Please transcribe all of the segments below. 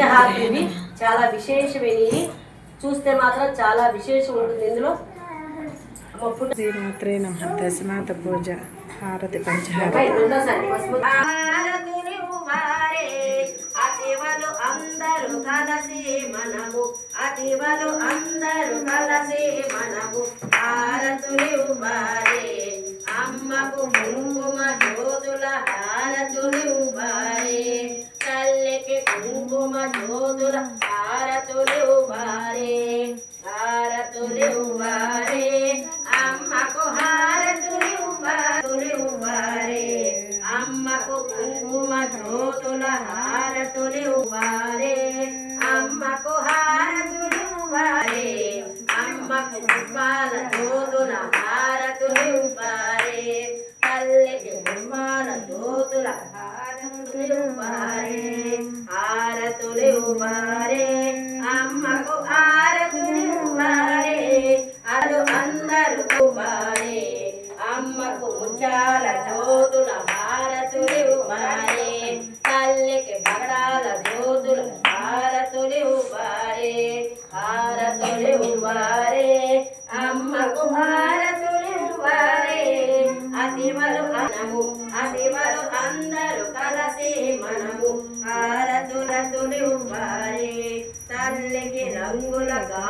పంచహారతి ఇవి చాలా విశేషమైనవి చూస్తే మాత్రం చాలా విశేషం ఉంటుంది ఇందులో. శ్రీమాత్రే నమ. దశమాత పూజ. హారతి పంచహార అబ్బాయి, రెండోసారి పసుపు. హారతులు వారే, అతివలు అందరూ కలసి మనము. అతివలు అందరూ కలసి మనము. హారతులు వారే అమ్మకు హారతులు కుంకుమ జ్యోతుల హారతులు వారే హారతులు వారే. అమ్మకు హారతులు వారే వారే అమ్మకు కుంకుమ జ్యోతుల హారతులు వారే. అమ్మకు హారతులు వారే అమ్మకు పుష్పాల జ్యోతుల హారతులు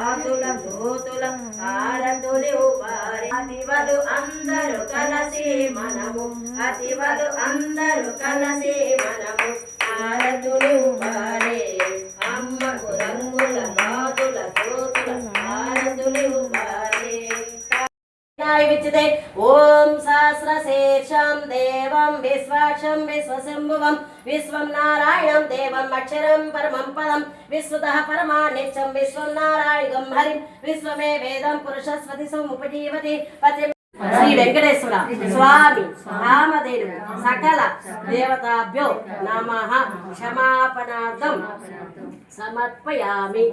ఆతులం గాజుల జ్యోతుల హారతులు అతివలు అందరూ కలసి మనము. అతివలు అందరూ కలసి మనము. హారతులు వారే అమ్మకు రంగుల గాజుల జ్యోతుల హారతులు వారే. విచ్చితే ఓం సహస్రశీర్షం దేవం విశ్వాక్షం విశ్వశంభువం. విశ్వం నారాయణం దేవం అక్షరం పరమం పదం విశ్వతః పరమానిత్యం విశ్వం నారాయణం హరిం విశ్వమే వేదం పురుషస్వతి సముపజీవతి పతి శ్రీ వెంకటేశ్వర స్వామి రామదేవు సకల దేవతాభ్యో నమ. క్షమాపణార్థం సమర్పయామి.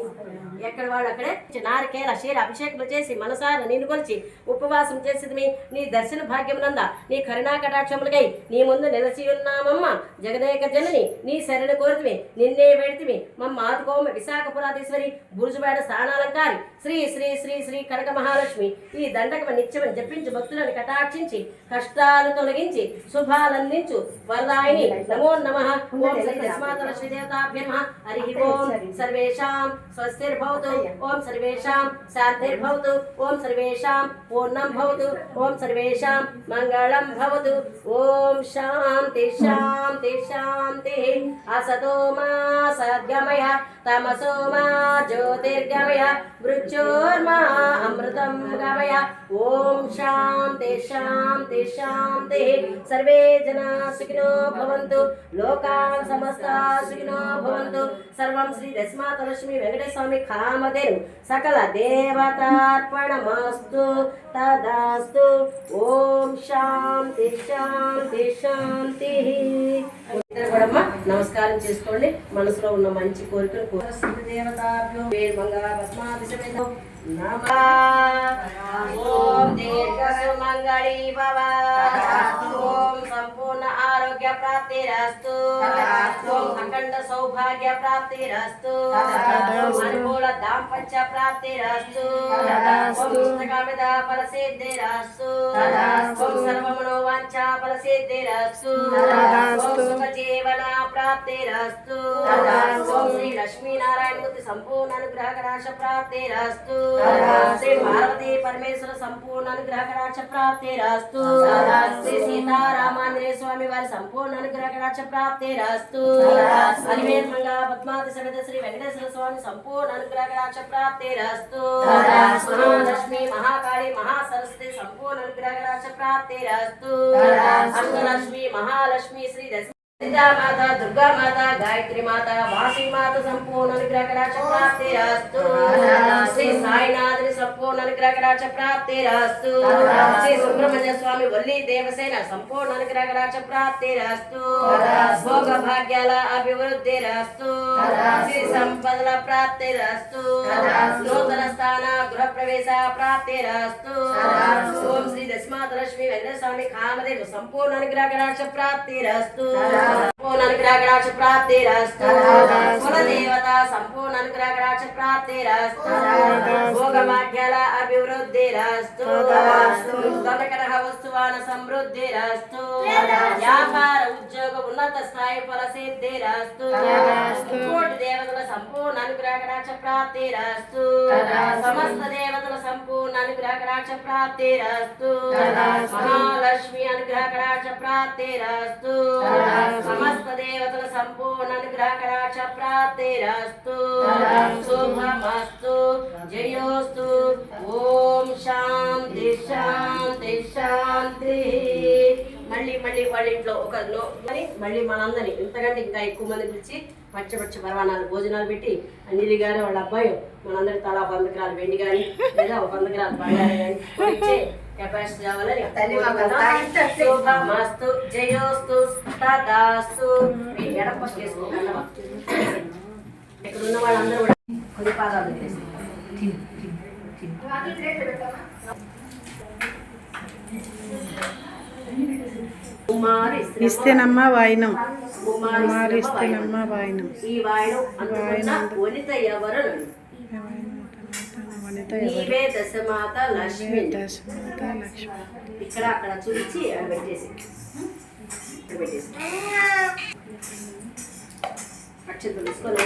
ఎక్కడ వాళ్ళు అక్కడే? నారికేల క్షీర అభిషేకం చేసి మనసార నిన్ను కొలిచి ఉపవాసం చేసిది నీ దర్శన భాగ్యమునంద నీ కరుణా కటాక్షములకై నీ ముందు నిలచి ఉన్నామమ్మ. జగదేక జనని నీ శరణ కోరితివి నిన్నే వేడితివి మమ్మ ఆదుకోమ విశాఖపురాధీశ్వరి బురుజుబేడ స్థానాలంకారి. శ్రీ శ్రీ శ్రీ శ్రీ కనక మహాలక్ష్మి ఈ దండకమ నిత్యమని జపించి భక్తులను కటాక్షించి కష్టాలు తొలగించి శుభాలందించు. వరదాయిని నమో నమ. ఓం శ్రీ దశమాతల శ్రీదేవతాభ్య నమ. హరి ఓం సర్వేషాం స్వస్తిర్భవతు. ఓం సర్వేషాం శాంతిర్భవతు. ఓం సర్వేషాం పూర్ణం భవతు. ఓం సర్వేషాం మంగళం భవతు. ఓం శాంతి శాంతి శాంతి. అసతో మా సద్గమయ తమసో మా జ్యోతిర్గమయ మృత్యోర్మా అమృతం గమయ ఓం శాంతి శాంతి శాంతి సర్వే జనా సుఖినో భవంతు లోకాన్ సమస్త సుఖినో భవంతు సర్వం శ్రీ దశమాతలక్ష్మి వెంకటేశ్వర స్వామి కామధేను సకల దేవతార్పణమస్తు తదాస్తు ఓం శాంతి శాంతి శాంతి ఇద్దరు కూడా నమస్కారం చేసుకోండి. మనసులో ఉన్న మంచి కోరికలు కోరస్తుంది ఓం దీర్ఘ సుమంగళి భవ ఓం సంపూర్ణ ఆరోగ్య ప్రాప్తిరస్తు ఓం అఖండ సౌభాగ్య ప్రాప్తిరస్తు అనుకూల దాంపత్య ప్రాప్తిరస్తు ఓం ఇష్టకామిత ఫల సిద్ధిరస్తు ఓం సర్వమనోవాంఛ ఫల సిద్ధిరస్తు ఓం సుఖ జీవన ప్రాప్తిరస్తు ఓం శ్రీ లక్ష్మీనారాయణ మూర్తి సంపూర్ణ అనుగ్రహ కటాక్ష ప్రాప్తిరస్తు. శ్రీ పార్వతీ పరమేశ్వర సంపూర్ణ అనుగ్రహ కటాక్ష ప్రాప్తిరస్తు శ్రీ సీతారామాంజనేయ స్వామి వారి సంపూర్ణ అనుగ్రహ కటాక్ష ప్రాప్తిరస్తు అలివేత్మంగా పద్మావతి సమేత శ్రీ వెంకటేశ్వర స్వామి సంపూర్ణ అనుగ్రహ కటాక్ష ప్రాప్తిరస్తు మహాలక్ష్మి మహాకాళి మహాసరస్వతి సంపూర్ణ అనుగ్రహ కటాక్ష ప్రాప్తిరస్తు అంగలక్ష్మి మహాలక్ష్మి శ్రీ దశ మాత దుర్గా మాత గాయత్రి మాత వాసి మాత సంపూర్ణ అనుగ్రహ కటాక్ష ప్రాప్తిరస్తు శ్రీ సాయినాథుని సంపూర్ణ అనుగ్రహ కటాక్ష ప్రాప్తిరస్తు శ్రీ సుబ్రహ్మణ్య స్వామి వల్లి దేవసేన సంపూర్ణ అనుగ్రహ కటాక్ష ప్రాప్తిరస్తు భోగ భాగ్యాల అభివృద్ధి రస్తు. శ్రీ సంపదల ప్రాప్తిరస్తు నూతన స్థాన గృహ ప్రవేశ ప్రాప్తిరస్తు ఓం శ్రీ దశమాతలక్ష్మి వెంకట స్వామి కామదేవ సంపూర్ణ అనుగ్రహ కటాక్ష ప్రాప్తిరస్తు సంపూర్ణ అనుగ్రహ కటాక్ష ప్రాప్తిరస్తు కుల దేవత సంపూర్ణ అనుగ్రహ కటాక్ష ప్రాప్తిరస్తు భోగ భాగ్యాల అభివృద్ధిరస్తు ధనకరహ వస్తువాన సమృద్ధిరస్తు వ్యాపార ఉద్యోగ ఉన్నత స్థాయి ఫల సిద్ధిరస్తు కోటి దేవతల సంపూర్ణ అనుగ్రహ కటాక్ష ప్రాప్తిరస్తు సమస్త దేవతల సంపూర్ణ అనుగ్రహ కటాక్ష ప్రాప్తిరస్తు మహాలక్ష్మి అనుగ్రహ కటాక్ష ప్రాప్తిరస్తు సమస్త దేవతల సంపూర్ణ అనుగ్రహ కటాక్ష ప్రాప్తిరస్తు శుభమస్తు జయోస్తు ఓం శాంతి శాంతి శాంతి. మళ్ళీ మళ్ళీ వాళ్ళ ఇంట్లో ఒక మరి మళ్ళీ మనందరినీ ఇంతకంటే ఇంకా ఎక్కువ మంది పిలిచి పచ్చ పచ్చ పరవాణాలు భోజనాలు పెట్టి అనిలి గారు వాళ్ళ అబ్బాయి మనందరికి తలా ఒక వంద గ్రాలు వెండి కానీ లేదా ఒక వంద గ్రాలు బంగారం కానీ కెపాసిటీ కావాలని శుభమస్తు జయోస్తు ఎడ ఇక్కడ ఉన్న వాళ్ళందరూ కూడా కొన్ని పాదాలు ఇస్తేనమ్మా వాయినం. కుమారి వాయినం. ఇస్తేనమ్మా వాయినం. ఈ వాయనం వనిత ఎవరు వనిత నీవే దశమాత లక్ష్మి. దశమాత లక్ష్మి. ఇక్కడ అక్కడ చూపించి అక్కడ పెట్టేసి. ఇక్కడ పెట్టేసి. అక్షంతలు తీసుకొని